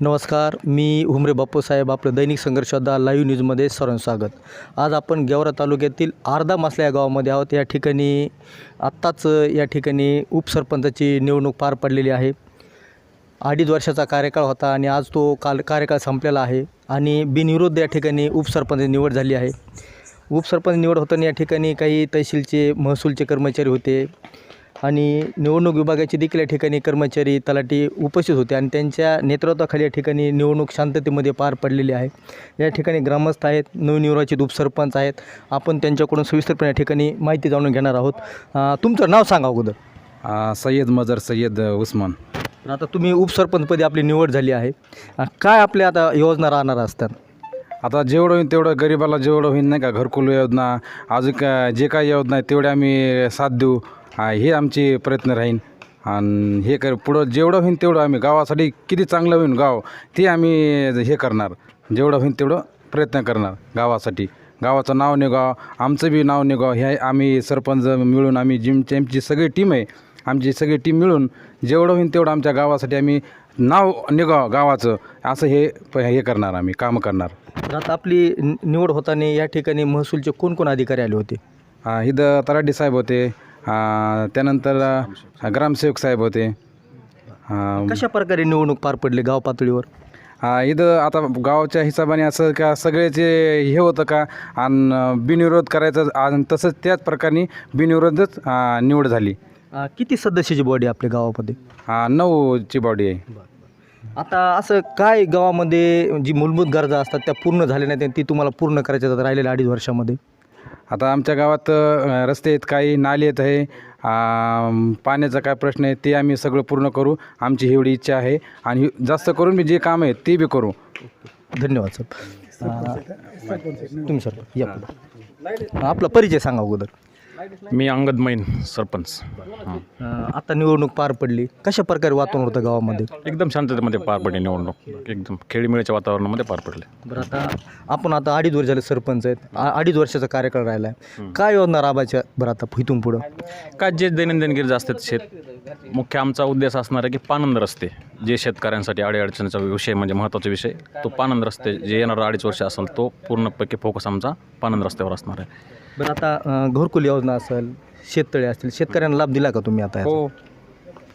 नमस्कार मी हुमरे बाप्पूसाहेब आपलं दैनिक संघर्षदा लाईव्ह न्यूजमध्ये सरण स्वागत. आज आपण गेवरा तालुक्यातील आर्धा मासला या गावामध्ये आहोत. या ठिकाणी आत्ताच या ठिकाणी उपसरपंचाची निवडणूक पार पडलेली आहे. अडीच वर्षाचा कार्यकाळ होता आणि आज तो काल कार्यकाळ संपलेला आहे आणि बिनविरोध या ठिकाणी उपसरपंच निवड झाली आहे. उपसरपंच निवड होताना या ठिकाणी काही तहसीलचे महसूलचे कर्मचारी होते. आणि निवडणूक विभागाचे देखील या ठिकाणी कर्मचारी तलाठी उपस्थित होते आणि त्यांच्या नेतृत्वाखाली या ठिकाणी निवडणूक शांततेमध्ये पार पडलेली आहे. या ठिकाणी ग्रामस्थ आहेत नवनिर्वाचित उपसरपंच आहेत. आपण त्यांच्याकडून सविस्तरपणे या ठिकाणी माहिती जाणून घेणार आहोत. तुमचं नाव सांगा अगोदर. सय्यद मजर सय्यद उस्मान. तर आता तुम्ही उपसरपंचपदी आपली निवड झाली आहे. काय आपल्या आता योजना राहणार असतात? आता जेवढं होईल तेवढं गरिबाला जेवढं होईल नाही का घरकुल योजना अजून का जे काही योजना आहे तेवढे आम्ही साथ देऊ. आ, हे आमचे प्रयत्न राहीन. आणि हे कर पुढं जेवढं होईल तेवढं आम्ही गावासाठी किती चांगलं होईल गाव ते आम्ही हे करणार. जेवढं होईल तेवढं प्रयत्न करणार गावासाठी. गावाचं नाव निघाव आमचं बी नाव निघाव. हे आम्ही सरपंच मिळून आम्ही जिमची आमची सगळी टीम आहे. आमची सगळी टीम मिळून जेवढं होईल तेवढं आमच्या गावासाठी आम्ही नाव निघाव गावाचं. असं हे प- हे करणार आम्ही कामं करणार. आता आपली निवड होताना या ठिकाणी महसूलचे कोण कोण अधिकारी आले होते? इथं तलाठी साहेब होते. त्यानंतर ग्रामसेवक साहेब होते. कशा प्रकारे निवडणूक पार पडली गाव पातळीवर? इथं आता गावाच्या हिशोबाने असं का सगळ्याचे हे होतं का आणि बिनविरोध करायचं आणि तसंच त्याच प्रकारे बिनविरोधच निवड झाली. किती सदस्याची बॉडी आपल्या गावामध्ये? नऊची बॉडी आहे. आता असं काय गावामध्ये जी मूलभूत गरजा असतात त्या पूर्ण झाल्या नाहीत आणि ती तुम्हाला पूर्ण करायच्या राहिलेल्या अडीच वर्षामध्ये? आता आमच्या गावात रस्ते आहेत काही नाले आहेत आहे. पाण्याचा काय प्रश्न आहे ते आम्ही सगळं पूर्ण करू. आमची एवढी इच्छा आहे. आणि जास्त करून मी जे काम आहे ते बी करू. धन्यवाद सर. तुम्ही सर या आपला परिचय सांगा अगोदर. मी अंगद मैन सरपंच. हां. आता निवडणूक पार पडली. कशा प्रकारे वातावरण होतं गावामध्ये? एकदम शांततेमध्ये पार पडली निवडणूक. एकदम खेळीमेळीच्या वातावरणामध्ये पार पडले. बरं आता आपण आता अडीच वर्ष झाले सरपंच आहेत. आ- अडीच वर्षाचा कार्यकाळ राहिला आहे काय योजना राबायच्या बरं आता इथून पुढं? काय जे दैनंदिन गिरजा असतात शेत मुख्य आमचा उद्देश असणार आहे की पानंद रस्ते जे शेतकऱ्यांसाठी अडीअडचणीचा विषय म्हणजे महत्त्वाचा विषय तो पानंद रस्ते जे येणारा अडीच वर्ष असेल तो पूर्णपैकी फोकस आमचा पानंद रस्त्यावर असणार आहे. बरं आता अं, घरकुल योजना असेल शेततळे असतील शेतकऱ्यांना लाभ दिला का तुम्ही आता याचा? हो.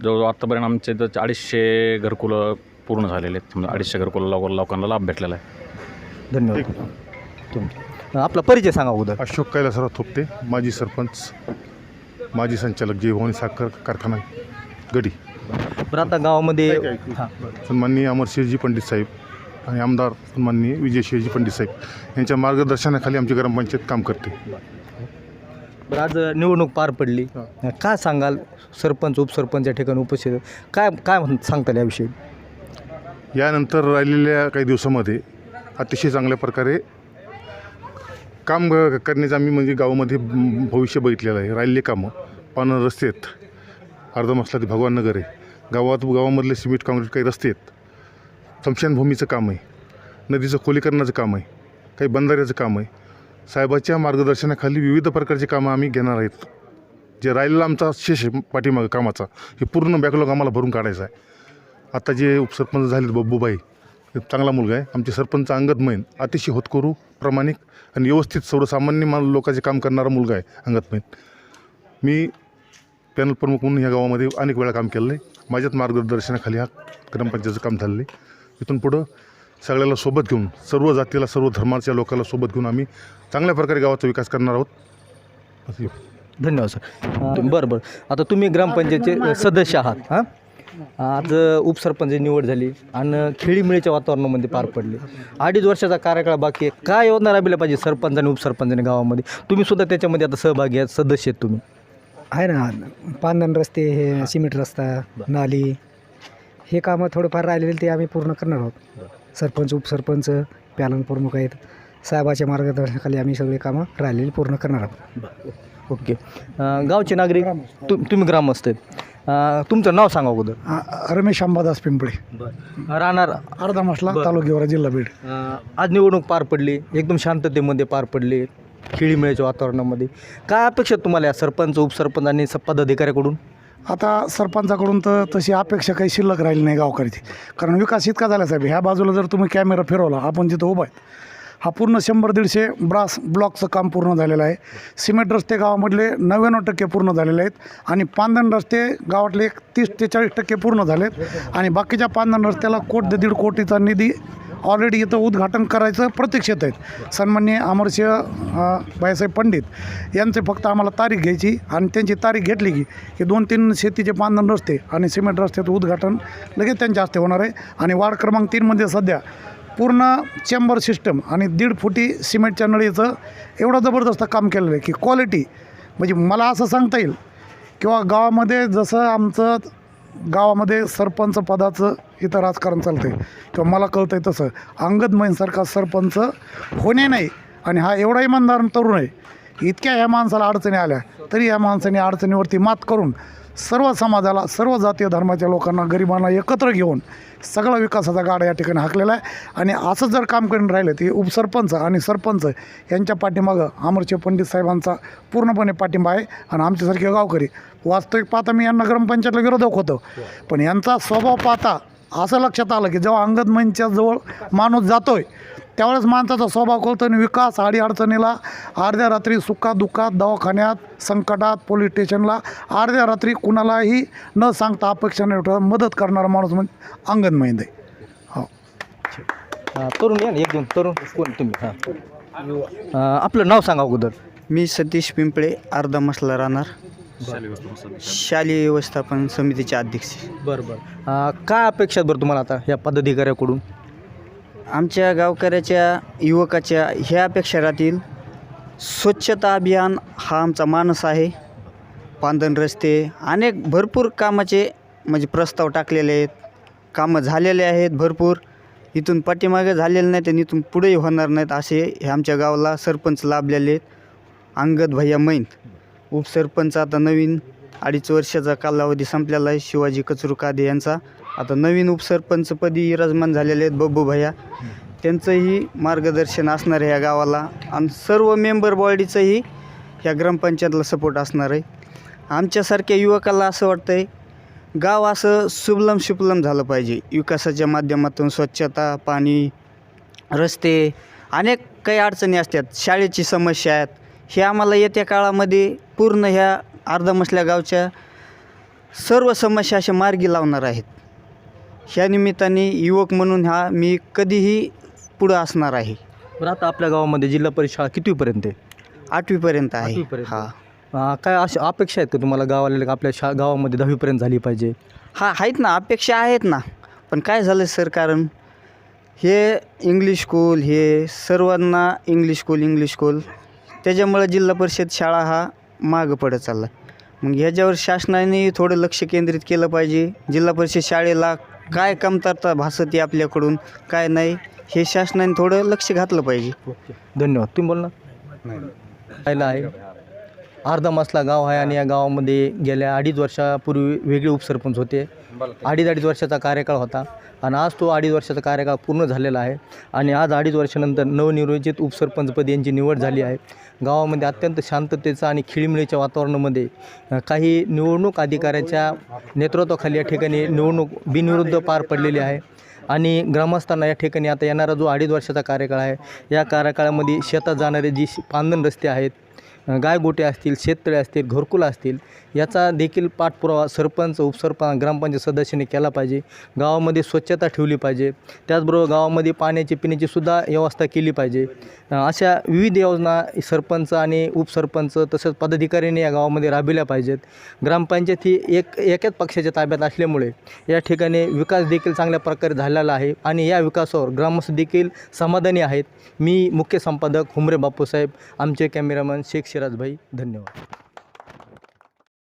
जवळजवळ आत्तापर्यंत आमचे इथं अडीचशे घरकुलं पूर्ण झालेले आहेत. समजा अडीचशे घरकुलं लोक लोकांना लाभ भेटलेला आहे. धन्यवाद. तुमचं. आपला परिचय सांगा अगोदर. अशोक कैलासराव थोपटे माजी सरपंच माजी संचालक जय भवानी साखर कारखाना गडी. बरं आता गावामध्ये हां. सन्माननीय अमरशिरजी पंडित साहेब आणि आमदार सन्माननीय विजयशिरजी पंडित साहेब यांच्या मार्गदर्शनाखाली आमची ग्रामपंचायत काम करते. बरं आज निवडणूक पार पडली. काय सांगाल सरपंच उपसरपंच या ठिकाणी उपस्थित. काय काय म्हण सांगताल याविषयी? यानंतर राहिलेल्या काही दिवसामध्ये अतिशय चांगल्या प्रकारे काम ग- करण्याचं आम्ही म्हणजे गावामध्ये म, भविष्य बघितलेलं आहे. राहिलेले कामं पानं रस्ते आहेत. अर्धा मसला ते भगवान नगर आहे. गावात गावामधले सिमेंट काँक्रीट काही रस्ते आहेत. स्मशानभूमीचं काम आहे. नदीचं खोलीकरणाचं काम आहे. काही बंधाऱ्याचं काम आहे. साहेबाच्या मार्गदर्शनाखाली विविध प्रकारचे कामं आम्ही घेणार आहेत. जे राहिलेला आमचा शेष आहे पाठीमागं कामाचा. हे पूर्ण बॅकलॉग आम्हाला भरून काढायचा आहे. आता जे उपसरपंच झालेत बब्बूबाई चांगला मुलगा आहे. आमचे सरपंच अंगद मैन अतिशय होतकरू प्रामाणिक आणि व्यवस्थित सर्वसामान्य मान लोकांचे काम करणारा मुलगा आहे अंगद मैन. मी पॅनल प्रमुख म्हणून ह्या गावामध्ये अनेक वेळा काम केलं आहे माझ्याच मार्गदर्शनाखाली हा ग्रामपंचायतचं काम झालेलं आहे. इथून पुढं सगळ्याला सोबत घेऊन सर्व जातीला सर्व धर्माच्या लोकांना सोबत घेऊन आम्ही चांगल्या प्रकारे गावाचा विकास करणार आहोत. धन्यवाद सर. बरं बरं. आता तुम्ही ग्रामपंचायतचे सदस्य आहात हां? आज उपसरपंच निवड झाली आणि खेळीमेळीच्या वातावरणामध्ये पार पडली. अडीच वर्षाचा कार्यकाळ बाकी आहे. काय योजना राबविल्या पाहिजे सरपंच आणि उपसरपंचाने गावामध्ये? तुम्ही सुद्धा त्याच्यामध्ये आता सहभागी आहेत सदस्य आहेत तुम्ही. आहे ना पांदण रस्ते हे सिमेंट रस्ता नाली हे कामं थोडंफार राहिलेले ते आम्ही पूर्ण करणार आहोत. सरपंच उपसरपंच पॅलन प्रमुख आहेत. साहेबाच्या मार्गदर्शनाखाली आम्ही सगळे कामं राहिलेली पूर्ण करणार आहोत. ओके. गावचे नागरिक तु तुम्ही ग्रामस्थ आहेत. तुमचं नाव सांगा अगोदर. रमेश अंबादास पिंपळे. राहणार अर्धा मसला तालुक्यावर जिल्हा बीड. आज निवडणूक पार पडली एकदम शांततेमध्ये पार पडली खेळीमेळीच्या वातावरणामध्ये. काय अपेक्षा तुम्हाला या सरपंच उपसरपंच आणि पदाधिकाऱ्याकडून? आता सरपंचाकडून तर तशी अपेक्षा काही शिल्लक राहिली नाही गावकऱ्याची. कारण विकास इतका झाला साहेब ह्या बाजूला जर तुम्ही कॅमेरा फिरवला आपण जिथं उभा आहेत हा पूर्ण शंभर दीडशे ब्रास ब्लॉकचं काम पूर्ण झालेलं आहे. सिमेंट रस्ते गावामधले नव्याण्णव टक्के पूर्ण झालेले आहेत आणि पांदण रस्ते गावातले एक तीस ते चाळीस टक्के पूर्ण झालेत. आणि बाकीच्या पांदण रस्त्याला कोट ते दीड कोटीचा निधी ऑलरेडी इथं उद्घाटन करायचं प्रतीक्षेत आहेत. सन्मान्य अमरसिंह बाईसाहेब बाळासाहेब पंडित यांचे फक्त आम्हाला तारीख घ्यायची आणि त्यांची तारीख घेतली की हे दोन तीन शेतीचे बांधण रस्ते आणि सिमेंट रस्त्याचं उद्घाटन लगेच त्यांच्या हस्ते होणार आहे. आणि वार्ड क्रमांक तीनमध्ये सध्या पूर्ण चेंबर सिस्टम आणि दीड फुटी सिमेंटच्या नळीचं एवढं जबरदस्त काम केलेलं आहे की क्वालिटी म्हणजे मला असं सांगता येईल. किंवा गावामध्ये जसं आमचं गावामध्ये सरपंच पदाचं इथं राजकारण चालतं आहे किंवा मला कळतं आहे तसं. अंगद मैनसारखा सरपंच होणे नाही. आणि हा एवढा इमानदार तरुण आहे. इतक्या ह्या माणसाला अडचणी आल्या तरी या माणसाने अडचणीवरती मात करून सर्व समाजाला सर्व जातीय धर्माच्या लोकांना गरिबांना एकत्र घेऊन सगळा विकासाचा गाडा या ठिकाणी हाकलेला आहे. आणि असं जर काम करून राहिलं ते उपसरपंच आणि सरपंच यांच्या पाठीमागं अमरचे पंडित साहेबांचा पूर्णपणे पाठिंबा आहे. आणि आमच्यासारखे गावकरी वास्तविक पाहता मी यांना ग्रामपंचायतला विरोधक होतो. पण यांचा स्वभाव पाहता असं लक्षात आलं की जेव्हा अंगद मंचच्या जवळ माणूस जातोय त्यावेळेस माणसाचा स्वभाव कळतो आणि विकास आडी अडचणीला अर्ध्या रात्री सुखात दुःखात दवाखान्यात संकटात पोलीस स्टेशनला अर्ध्या रात्री कुणालाही न सांगता अपेक्षा न मदत करणारा माणूस म्हणजे अंगद महिंदे हो. हां तरुण या एक दोन तरुण. कोण तुम्ही? हां. आपलं नाव सांगा अगोदर. मी सतीश पिंपळे अर्धा मसला राहणार. शालेय व्यवस्थापन समितीचे अध्यक्ष. बरं बरं. काय अपेक्षा आहेत बरं तुम्हाला आता या पदाधिकाऱ्याकडून? आमच्या गावकऱ्याच्या युवकाच्या ह्या अपेक्षा राहतील. स्वच्छता अभियान हा आमचा मानस आहे. पांदन रस्ते अनेक भरपूर कामाचे म्हणजे प्रस्ताव टाकलेले आहेत. कामं झालेले आहेत भरपूर. इथून पाठीमागे झालेले नाहीत आणि इथून पुढेही होणार नाहीत असे हे आमच्या गावाला सरपंच लाभलेले आहेत. अंगद भैया मैन. उपसरपंच आता नवीन अडीच वर्षाचा कालावधी संपलेला आहे. शिवाजी कचरू कादे यांचा. आता नवीन उपसरपंचपदी विराजमान झालेले आहेत बब्बू भैया. त्यांचंही मार्गदर्शन असणार आहे या गावाला. आणि सर्व मेंबर बॉडीचंही ह्या ग्रामपंचायतला सपोर्ट असणार आहे. आमच्यासारख्या युवकाला असं वाटतं आहे गाव असं सुबलम सुफलम झालं पाहिजे. विकासाच्या माध्यमातून स्वच्छता पाणी रस्ते अनेक काही अडचणी असतात. शाळेची समस्या आहेत. हे आम्हाला येत्या काळामध्ये पूर्ण ह्या अर्धमसल्या गावच्या सर्व समस्या अशा मार्गी लावणार आहेत. ह्या निमित्ताने युवक म्हणून हा मी कधीही पुढं असणार आहे. बरं आता आपल्या गावामध्ये जिल्हा परिषद शाळा कितवीपर्यंत आहे? आठवीपर्यंत आहे. आठवीपर्यंत. हा. अं, काय अशा अपेक्षा आहेत का तुम्हाला गावाला आपल्या शा गावामध्ये दहावीपर्यंत झाली पाहिजे? हा आहेत ना अपेक्षा आहेत ना. पण काय झालं सर कारण हे इंग्लिश स्कूल हे सर्वांना इंग्लिश स्कूल इंग्लिश स्कूल त्याच्यामुळं जिल्हा परिषद शाळा हा मागं पडत चालला मग ह्याच्यावर शासनाने थोडं लक्ष केंद्रित केलं पाहिजे. जिल्हा परिषद शाळेला काय कमतरता भासते आपल्याकडून काय नाही हे शासनाने थोडं लक्ष घातलं पाहिजे. धन्यवाद. तुम्ही बोल ना पाहिलं आहे. अर्धा मसला गाव आहे आणि या गावामध्ये गेल्या अडीच वर्षापूर्वी वेगळे उपसरपंच होते. अडीच अडीच वर्षाचा कार्यकाळ होता. आणि आज तो अडीच वर्षाचा कार्यकाळ पूर्ण झालेला आहे. आणि आज अडीच वर्षानंतर नवनिर्वाचित उपसरपंचपद यांची निवड झाली आहे. गावामध्ये अत्यंत शांततेचं आणि खिळीमिळीच्या वातावरणामध्ये काही निवडणूक अधिकाऱ्याच्या नेतृत्वाखाली या ठिकाणी निवडणूक बिनविरुद्ध पार पडलेली आहे. आणि ग्रामस्थांना या ठिकाणी आता येणारा जो अडीच वर्षाचा कार्यकाळ आहे या कार्यकाळामध्ये शेतात जाणारे जी श- पांदण रस्ते आहेत गायगोटे असतील शेततळे असतील घरकुल असतील याचा देखील पाठपुरावा सरपंच उपसरपंच ग्रामपंचायत सदस्यांनी केला पाहिजे. गावामध्ये स्वच्छता ठेवली पाहिजे. त्याचबरोबर गावामध्ये पाण्याची पिण्याची सुद्धा व्यवस्था केली पाहिजे. अशा विविध योजना सरपंच आणि उपसरपंच तसंच पदाधिकाऱ्यांनी या गावामध्ये राबविल्या पाहिजेत. ग्रामपंचायत ही एक एकाच पक्षाच्या ताब्यात असल्यामुळे या ठिकाणी विकास देखील चांगल्या प्रकारे झालेला आहे आणि या विकासावर ग्रामस्थ देखील समाधानी आहेत. मी मुख्य संपादक हुमरे बापूसाहेब आमचे कॅमेरामन शेख सिराजभाई धन्यवाद.